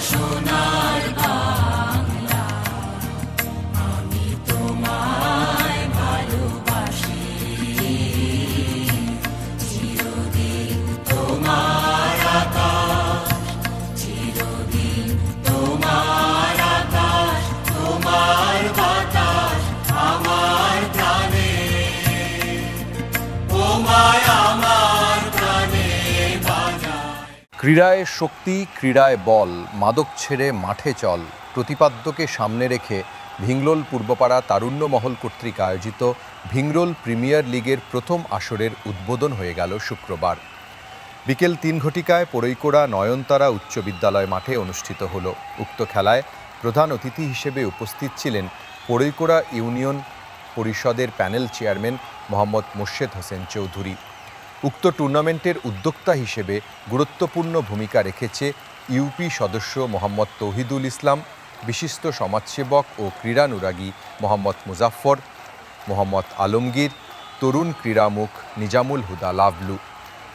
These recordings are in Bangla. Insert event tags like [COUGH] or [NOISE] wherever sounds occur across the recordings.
sure ক্রীড়ায় শক্তি, ক্রীড়ায় বল, মাদক ছেড়ে মাঠে চল, প্রতিপাদ্যকে সামনে রেখে ভিংলোল পূর্বপাড়া তারুণ্য মহল কর্তৃক আয়োজিত ভিংরোল প্রিমিয়ার লিগের প্রথম আসরের উদ্বোধন হয়ে গেল শুক্রবার। বিকেল তিন ঘটিকায় পরৈকোড়া নয়নতারা উচ্চ বিদ্যালয় মাঠে অনুষ্ঠিত হল। উক্ত খেলায় প্রধান অতিথি হিসেবে উপস্থিত ছিলেন পরৈকোড়া ইউনিয়ন পরিষদের প্যানেল চেয়ারম্যান মোহাম্মদ মোর্শেদ হোসেন চৌধুরী। উক্ত টুর্নামেন্টের উদ্যোক্তা হিসেবে গুরুত্বপূর্ণ ভূমিকা রেখেছে ইউপি সদস্য মোহাম্মদ তৌহিদুল ইসলাম, বিশিষ্ট সমাজসেবক ও ক্রীড়ানুরাগী মোহাম্মদ মুজাফফর, মোহাম্মদ আলমগীর, তরুণ ক্রীড়ামুখ নিজামুল হুদা লাভলু।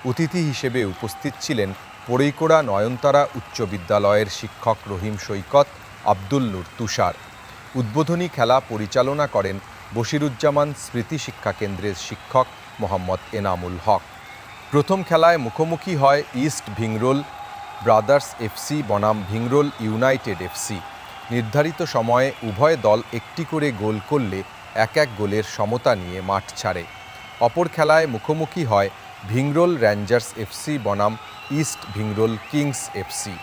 অতিথি হিসেবে উপস্থিত ছিলেন পরৈকোড়া নয়নতারা উচ্চ বিদ্যালয়ের শিক্ষক রহিম সৈকত, আব্দুল নূর তুষার। উদ্বোধনী খেলা পরিচালনা করেন বশিরুজ্জামান স্মৃতি শিক্ষা কেন্দ্রের শিক্ষক মোহাম্মদ এনামুল হক। প্রথম খেলায় মুখোমুখি হয় ইস্ট ভিংরোল ব্রাদার্স এফসি বনাম ভিংরোল ইউনাইটেড এফসি নির্ধারিত সময়ে উভয় দল একটি করে গোল করলে এক এক গোলের সমতা নিয়ে মাঠ ছাড়ে অপর খেলায় মুখোমুখি হয় ভিংরোল র্যাঞ্জার্স এফসি বনাম ইস্ট ভিংরোল কিংস এফসি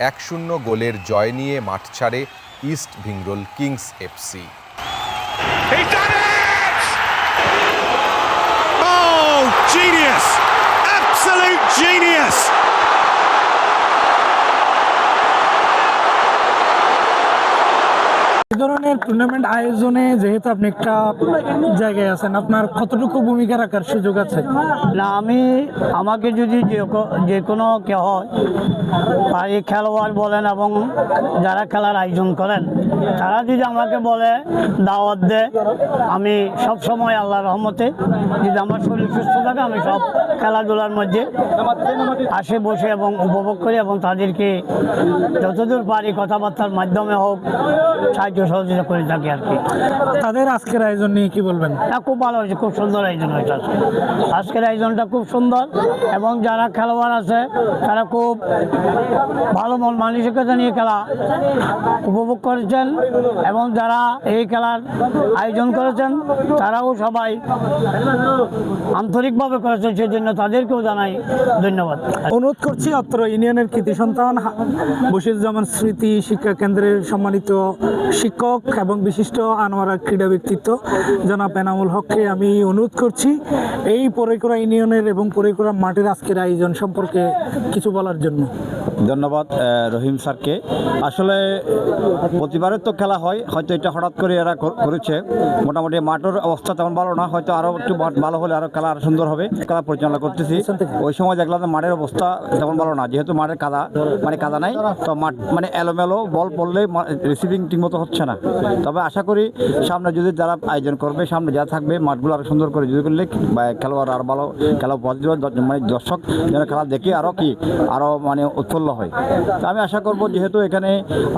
এক শূন্য গোলের জয় নিয়ে মাঠ ছাড়ে east Bhingrole kings FC! Oh, genius! genius. ধরনের টুর্নামেন্ট আয়োজনে যেহেতু আপনি একটা জায়গায় আছেন, আপনার কতটুকু ভূমিকা রাখার সুযোগ আছে? না, আমি, আমাকে যদি যে কো- কোনো কেউ হয় এই খেলোয়াড় বলেন এবং যারা খেলার আয়োজন করেন, তারা যদি আমাকে বলে, দাওয়াত দেয় আমি সব সময় আল্লাহ রহমতে, যদি আমার শরীর সুস্থ থাকে, আমি সব খেলাধুলার মধ্যে আসে, বসে এবং উপভোগ করি এবং তাদেরকে যতদূর পারি কথাবার্তার মাধ্যমে হোক, সাহায্য সহযোগিতা করে থাকি আর কি। তাদের আজকের আয়োজন নিয়ে কি বলবেন? হ্যাঁ খুব ভালো হয়েছে খুব সুন্দর আয়োজন হয়েছে আজকে। আজকের আয়োজনটা খুব সুন্দর এবং যারা খেলোয়াড় আছে তারা খুব ভালো মন মানসিকতা নিয়ে খেলা উপভোগ করেছেন এবং যারা এই খেলার আয়োজন করেছেন তারাও সবাই আন্তরিকভাবে করেছেন সেই জন্য তাদেরকেও জানাই ধন্যবাদ। অনুরোধ করছি অত্র ইউনিয়নের কৃতি সন্তান বশিরুজ্জামান স্মৃতি শিক্ষা কেন্দ্রের সম্মানিত শিক্ষক এবং বিশিষ্ট আনোয়ারা ক্রীড়া ব্যক্তিত্ব। জনাব এনামুল হককে আমি অনুরোধ করছি এই পরিকরা ইউনিয়নের এবং পরিকরা মাঠের আজকের আয়োজন সম্পর্কে কিছু বলার জন্য। ধন্যবাদ রহিম স্যারকে। আসলে প্রতিবারের তো খেলা হয় হয়তো এটা হঠাৎ করে এরা করেছে। মোটামুটি মাঠের অবস্থা তেমন ভালো না হয়তো আরও একটু মাঠ ভালো হলে আরও খেলা আরও সুন্দর হবে খেলা পরিচালনা করতেছি। ওই সময় দেখলাম যে মাঠের অবস্থা তেমন ভালো না যেহেতু মাঠের কাদা মানে কাদা নাই তো মাঠ মানে এলোমেলো বল পড়লে রিসিভিং ঠিকমতো হচ্ছে না। তবে আশা করি সামনে যদি যারা আয়োজন করবে, সামনে যা থাকবে, মাঠগুলো আরও সুন্দর করে যদি করলে খেলোয়াড় আরও ভালো খেলা পজিটিভ মানে দর্শক যেন খেলা দেখে আরও কি আরও মানে উৎফুল্ল হয়। তো আমি আশা করব যেহেতু এখানে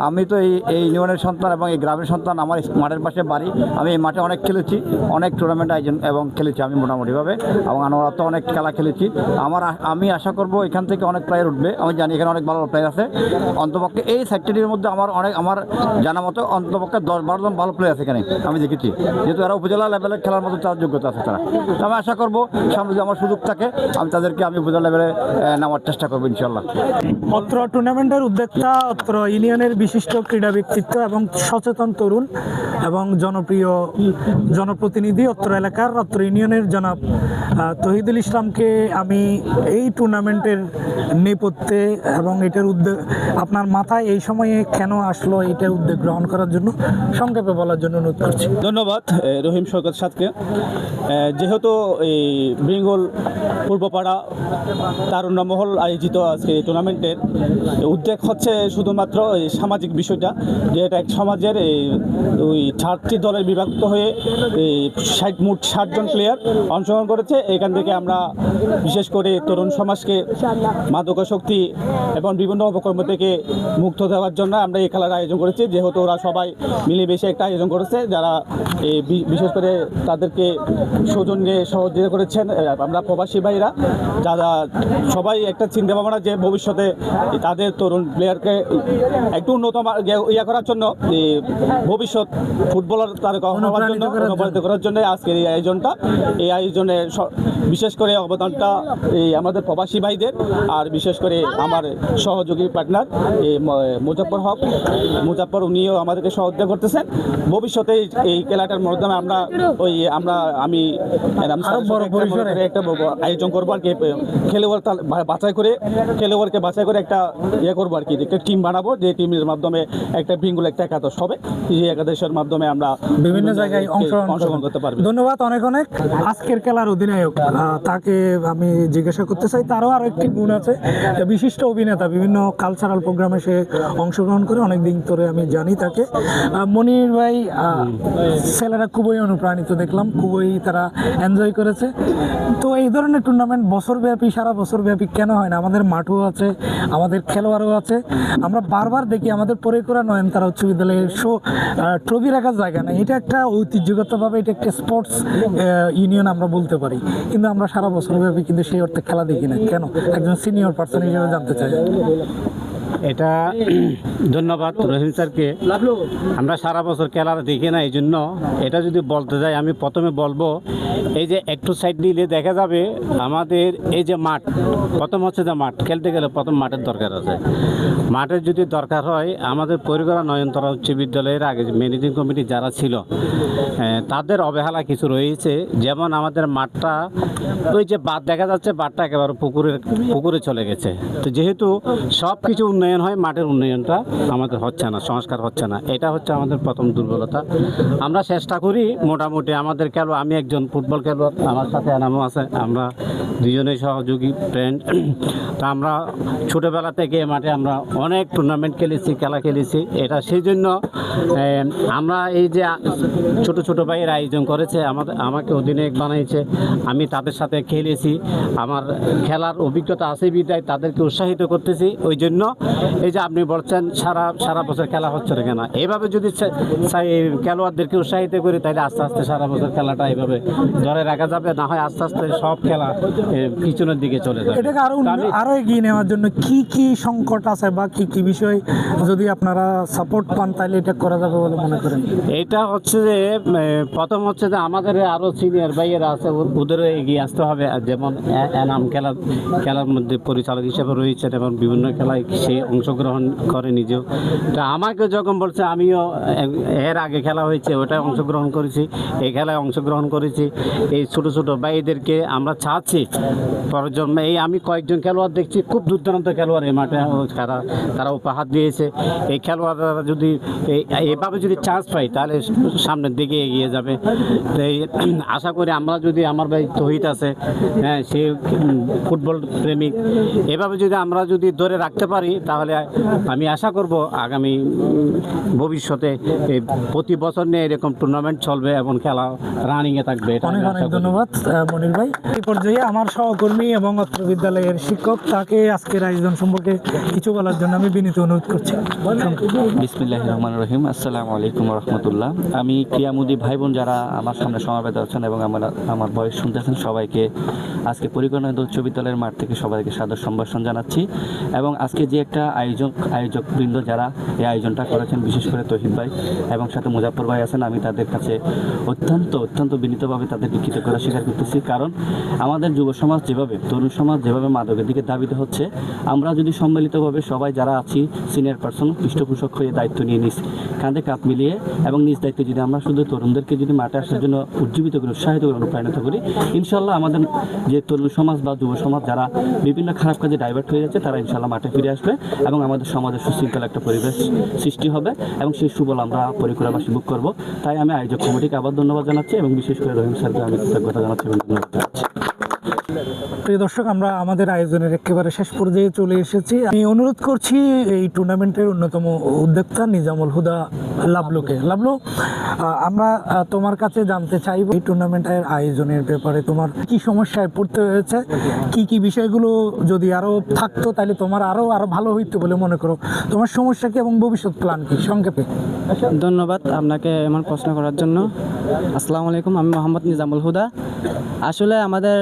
আমি তো এই এই ইউনিয়নের সন্তান এবং এই গ্রামের সন্তান, আমার মাঠের পাশে বাড়ি। আমি এই মাঠে অনেক খেলেছি, অনেক টুর্নামেন্ট আয়োজন এবং খেলেছি আমি মোটামুটিভাবে এবং আমরা তো অনেক খেলা খেলেছি। আমার আমি আশা করব এখান থেকে অনেক প্লেয়ার উঠবে। আমি জানি এখানে অনেক ভালো প্লেয়ার আছে। অন্তপক্ষে এই সেক্টরির মধ্যে আমার অনেক আমার জানা মতো অন্তপক্ষে দশ বারো জন ভালো প্লেয়ার আছে এখানে, আমি দেখেছি। যেহেতু এরা উপজেলা লেভেলের খেলার মতো তার যোগ্যতা আছে তারা। তো আমি আশা করব, সামনে যদি আমার সুযোগ থাকে, আমি তাদেরকে আমি উপজেলা লেভেলে নেওয়ার চেষ্টা করব ইনশাল্লাহ অত্র টুর্নামেন্টের উদ্যোক্তা অত্র ইউনিয়নের বিশিষ্ট ক্রীড়া ব্যক্তিত্ব এবং সচেতন তরুণ এবং জনপ্রিয় জনপ্রতিনিধি অত্র এলাকার, অত্র ইউনিয়নের জনাব তহিদুল ইসলামকে আমি এই টুর্নামেন্টের নেপথ্যে এবং এটার উদ্যোগ আপনার মাথায় এই সময়ে কেন আসলো এটার উদ্যোগ গ্রহণ করার জন্য? সংক্ষেপে বলার জন্য অনুরোধ করছি। ধন্যবাদ রহিম সরকার সাদকে। এ, যেহেতু এই বেঙ্গল পূর্বপাড়া তারুণ্য মহল আয়োজিত আজকে টুর্নামেন্টের উদ্যোগ হচ্ছে শুধুমাত্র এই সামাজিক বিষয়টা যে এটা এক সমাজের এই ওই চারটি দলের বিভক্ত হয়ে এই ষাট মোট ষাটজন প্লেয়ার অংশগ্রহণ করেছে। এখান থেকে আমরা বিশেষ করে তরুণ সমাজকে মাদকাসক্তি এবং বিভিন্ন অপকর্ম থেকে মুক্ত দেওয়ার জন্য আমরা এই খেলার আয়োজন করেছি। যেহেতু ওরা সবাই মিলেমিশে একটা আয়োজন করেছে যারা এই বিশেষ করে তাদেরকে সৌজন্যে সহযোগিতা করেছেন আমরা প্রবাসী ভাইরা যারা সবাই একটা চিন্তা ভাবনা যে ভবিষ্যতে তাদের তরুণ প্লেয়ারকে একটু উন্নত ইয়া করার জন্য ভবিষ্যৎ ফুটবলার তারকা হওয়ার জন্য করার জন্য। অনুপ্রাণিত করার জন্য আজকের এই আয়োজনটা এই আয়োজনে বিশেষ করে অবদানটা এই আমাদের প্রবাসী ভাইদের আর বিশেষ করে আমার সহযোগী পার্টনার মুজাফর হক মুজাফর উনিও আমাদেরকে সহযোগিতা করতেছেন। ভবিষ্যতে এই- খেলাটার মাধ্যমে আমরা ওই আমরা আমি একটা আয়োজন করব আর কি। খেলোয়াড় বাছাই করে খেলোয়াড়কে বাছাই করে একটা ইয়ে করব আর কি। একটা টিম বানাবো যে টিমের মাধ্যমে একটা ভিঙ্গুল একটা একাদশ হবে। এই একাদশের মাধ্যমে আমরা বিভিন্ন জায়গায় অংশগ্রহণ করতে পারবে। ধন্যবাদ অনেক অনেক। আজকের খেলার অধিনায়ক তাকে আমি জিজ্ঞাসা করতে চাই তারও আরও একটি গুণ আছে। বিশিষ্ট অভিনেতা বিভিন্ন কালচারাল প্রোগ্রামে সে অংশগ্রহণ করে অনেক দিন ধরে আমি জানি তাকে। মনির ভাই ছেলেরা খুবই অনুপ্রাণিত দেখলাম, খুবই তারা এনজয় করেছে। তো এই ধরনের টুর্নামেন্ট বছরব্যাপী, সারা বছরব্যাপী কেন হয় না? আমাদের মাঠও আছে, আমাদের খেলোয়াড়ও আছে। আমরা বারবার দেখি আমাদের পরে করা নয়নতারা উচ্চ বিদ্যালয়ের শো ট্রফি রাখার জায়গা নেই। এটা একটা ঐতিহ্যগতভাবে এটা একটা স্পোর্টস ইউনিয়ন আমরা বলতে পারি। কিন্তু আমরা সারা বছরব্যাপী কিন্তু সেই অর্থে খেলা দেখি না। কেন? একজন সিনিয়র পার্সন হিসেবে জানতে চাই। এটা [CLEARS THROAT] ধন্যবাদ রহিম স্যারকে। আমরা সারা বছর খেলা দেখি না এই জন্য এটা যদি বলতে যাই, আমি প্রথমে বলব, এই যে একটু সাইড নিলে দেখা যাবে, আমাদের এই যে মাঠ, প্রথম হচ্ছে যে মাঠ, খেলতে গেলে প্রথম মাঠের দরকার আছে। মাঠের যদি দরকার হয়, আমাদের পরিকরা নয়নতরা উচ্চ বিদ্যালয়ের আগে ম্যানেজিং কমিটি যারা ছিল তাদের অবহেলা কিছু রয়েছে। যেমন আমাদের মাঠটা, ওই যে বাদ দেখা যাচ্ছে বাদটা একেবারে পুকুরের, পুকুরে চলে গেছে। তো যেহেতু সব কিছু উন্নয়ন হয় মাঠের উন্নয়নটা আমাদের হচ্ছে না, সংস্কার হচ্ছে না। এটা হচ্ছে আমাদের প্রথম দুর্বলতা। আমরা চেষ্টা করি, মোটামুটি আমাদের খেলো আমি একজন ফুটবল খেলোয়াড়, আমার সাথে এনামও আছে, আমরা দুজনেই সহযোগী ফ্রেন্ড তা আমরা ছোটোবেলা থেকে মাঠে আমরা অনেক টুর্নামেন্ট খেলেছি, খেলা খেলেছি। এটা সেই জন্য আমরা এই যে ছোট ছোট ভাইয়ের আয়োজন করেছে, আমাদের, আমাকে অধিনায়ক বানাইছে, আমি তাদের সাথে খেলেছি। আমার খেলার অভিজ্ঞতা আছে বিদায়, তাদেরকে উৎসাহিত করতেছি। ওই জন্য এই যে আপনি বলছেন সারা সারা বছর খেলা হচ্ছে না কেন? এইভাবে যদি খেলোয়াড়দেরকে উৎসাহিত করি তাহলে আস্তে আস্তে সারা বছর খেলাটা এইভাবে ধরে রাখা যাবে না হয় আস্তে আস্তে সব খেলা পিছনের দিকে চলে যাবে। এটাকে আরও আরও এগিয়ে নেওয়ার জন্য কি কি সংকট আছে বা কি কি বিষয় যদি আপনারা সাপোর্ট পান তাহলে এটা করা যাবে বলে মনে করেন? এটা হচ্ছে যে প্রথম হচ্ছে যে আমাদের আরও সিনিয়র ভাইয়েরা আছে ওদেরও এগিয়ে আসতে হবে। যেমন এনাম খেলার খেলার মধ্যে পরিচালক হিসেবে রয়েছেন এবং বিভিন্ন খেলায় সে অংশগ্রহণ করে নিজেও। তা আমাকে যখন বলছে, আমিও এর আগে খেলা হয়েছে, ওটায় অংশগ্রহণ করেছি, এই খেলায় অংশগ্রহণ করেছি, এই ছোট ছোট ভাইদেরকে আমরা চাচ্ছি প্রজন্মে এই আমি কয়েকজন খেলোয়াড় দেখছি, খুব দুর্দান্ত খেলোয়াড় এই মাঠে তারা তারা উপহার দিয়েছে। এই খেলোয়াড়রা যদি এভাবে যদি চান্স পাই তাহলে সামনের দিকে এগিয়ে যাবে। তো এই আশা করি আমরা যদি আমার ভাই তহিত আছে হ্যাঁ সে ফুটবল প্রেমিক, এভাবে যদি আমরা যদি ধরে রাখতে পারি তাহলে আমি আশা করব আগামী ভবিষ্যতে এই প্রতি বছর নিয়ে এরকম টুর্নামেন্ট চলবে এবং খেলা রানিংয়ে থাকবে অনেক অনেক ধন্যবাদ মনির ভাই। এই পর্যায়ে আমার সহকর্মী এবং অত্র বিদ্যালয়ের শিক্ষক তাকে আজকের আয়োজন সম্পর্কে কিছু বলার জন্য আমি বিনীত অনুরোধ করছি। বিসমিল্লাহ রহমান রহিম আসসালামু আলাইকুম রহমতুল্লাহ। আমি ক্রিয়ামুদি ভাই বোন যারা আমার সামনে সমাবেত আছেন এবং আমার আমার বয়স শুনতেছেন সবাইকে আজকে পরিকল্পনা উচ্চ বিদ্যালয়ের মাঠ থেকে সবাইকে সাদর সম্ভাষণ জানাচ্ছি। এবং আজকে যে একটা আয়োজক, আয়োজকবৃন্দ যারা এই আয়োজনটা করেছেন, বিশেষ করে তহিদ ভাই এবং সাথে মুজাফর ভাই আছেন, আমি তাদের কাছে অত্যন্ত অত্যন্ত বিনীতভাবে তাদেরকে কৃতজ্ঞতা স্বীকার করতেছি। কারণ আমাদের যুব সমাজ যেভাবে, তরুণ সমাজ যেভাবে মাদকের দিকে দাবিত হচ্ছে, আমরা যদি সম্মিলিতভাবে সবাই যারা আছি সিনিয়র পার্সন পৃষ্ঠপোষক হয়ে দায়িত্ব নিয়ে নিস, কাঁধে কাঁধ মিলিয়ে এবং নিজ দায়িত্বে যদি আমরা শুধু তরুণদেরকে যদি মাঠে আসার জন্য উজ্জীবিত করি, উৎসাহিত করে অনুপ্রাণিত করি ইনশাল্লাহ আমাদের যে তরুণ সমাজ বা যুব সমাজ যারা বিভিন্ন খারাপ কাজে ডাইভার্ট হয়ে যাচ্ছে, তারা ইনশাল্লাহ মাঠে ফিরে আসবে। এবং আমাদের সমাজে সুশৃঙ্খল একটা পরিবেশ সৃষ্টি হবে এবং সেই সুবল আমরা পরিকরাবাসী বুক করব। তাই আমি আয়োজক কমিটিকে আবার ধন্যবাদ জানাচ্ছি এবং বিশেষ করে রহিম স্যারকে আমি কৃতজ্ঞতা জানাচ্ছি এবং ধন্যবাদ জানাচ্ছি। প্রিয় দর্শক, আমরা আমাদের আয়োজনের একেবারে শেষ পর্যায়ে চলে এসেছি। আমি অনুরোধ করছি, এই টুর্নামেন্টের অন্যতম উদ্যোক্তা নিজামুল হুদা লাবলুকে। লাবলু আমরা তোমার কাছে জানতে চাইব এই টুর্নামেন্টের আয়োজনের ব্যাপারে। তোমার কি সমস্যায় পড়তে হয়েছে? কি কি বিষয়গুলো যদি আরও থাকতো, তাহলে তোমার আরও আরও ভালো হইতো বলে মনে করো। তোমার সমস্যা কি এবং ভবিষ্যৎ প্ল্যান কি? সংক্ষেপে। ধন্যবাদ আপনাকে এমন প্রশ্ন করার জন্য। আসসালামু আলাইকুম, আমি মোহাম্মদ নিজামুল হুদা। আসলে আমাদের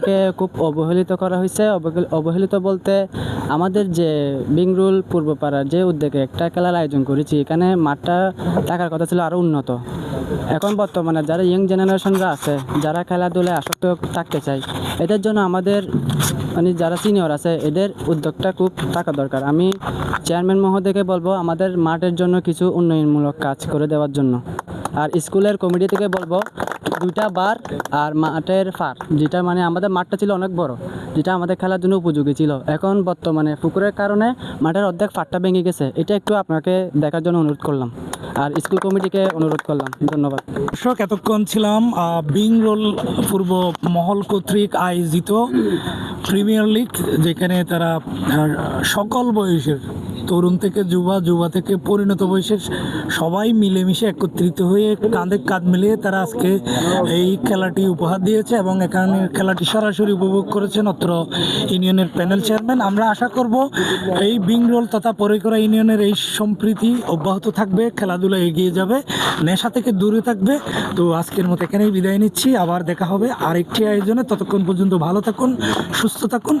মাঠটাকে খুব অবহেলিত করা হয়েছে। অবহেল- অবহেলিত বলতে আমাদের যে বিংরুল পূর্বপাড়ার যে উদ্যোগে একটা খেলার আয়োজন করেছি, এখানে মাঠটা থাকার কথা ছিল আরও উন্নত। এখন বর্তমানে যারা ইয়ং জেনারেশনরা আছে, যারা খেলাধুলায় আসক্ত থাকতে চায়, এদের জন্য আমাদের মানে যারা সিনিয়র আছে, এদের উদ্যোগটা খুব থাকা দরকার। আমি চেয়ারম্যান মহোদয়কে বলব, আমাদের মাঠের জন্য কিছু উন্নয়নমূলক কাজ করে দেওয়ার জন্য। আর স্কুলের কমিটি থেকে বলব, দুইটা বার আর মাঠের ফার যেটা মানে আমাদের মাঠটা ছিল অনেক বড়, যেটা আমাদের খেলার জন্য উপযোগী ছিল। এখন বর্তমানে পুকুরের কারণে মাঠের অর্ধেক ফারটা ভেঙে গেছে, এটা একটু আপনাকে দেখার জন্য অনুরোধ করলাম। আর স্কুল কমিটিকে অনুরোধ করলাম, ধন্যবাদ। দর্শক, এতক্ষণ ছিলাম বিং রোল পূর্ব মহল কর্তৃক আয়োজিত প্রিমিয়ার লিগ, যেখানে তারা সকল বয়সের তরুণ থেকে যুবা যুবা থেকে পরিণত বয়সের সবাই মিলেমিশে একত্রিত হয়ে কাঁধে কাঁধ মিলিয়ে তারা আজকে এই খেলাটি উপহার দিয়েছে এবং এখানে খেলাটি সরাসরি উপভোগ করেছেন অত্র ইউনিয়নের প্যানেল চেয়ারম্যান। আমরা আশা করব এই বিং রোল তথা পরিকরা ইউনিয়নের এই সম্প্রীতি অব্যাহত থাকবে, খেলাধুলা এগিয়ে যাবে, নেশা থেকে দূরে থাকবে। তো আজকের মতো এখানেই বিদায় নিচ্ছি। আবার দেখা হবে আরেকটি আয়োজনে। ততক্ষণ পর্যন্ত ভালো থাকুন, সুস্থ থাকুন।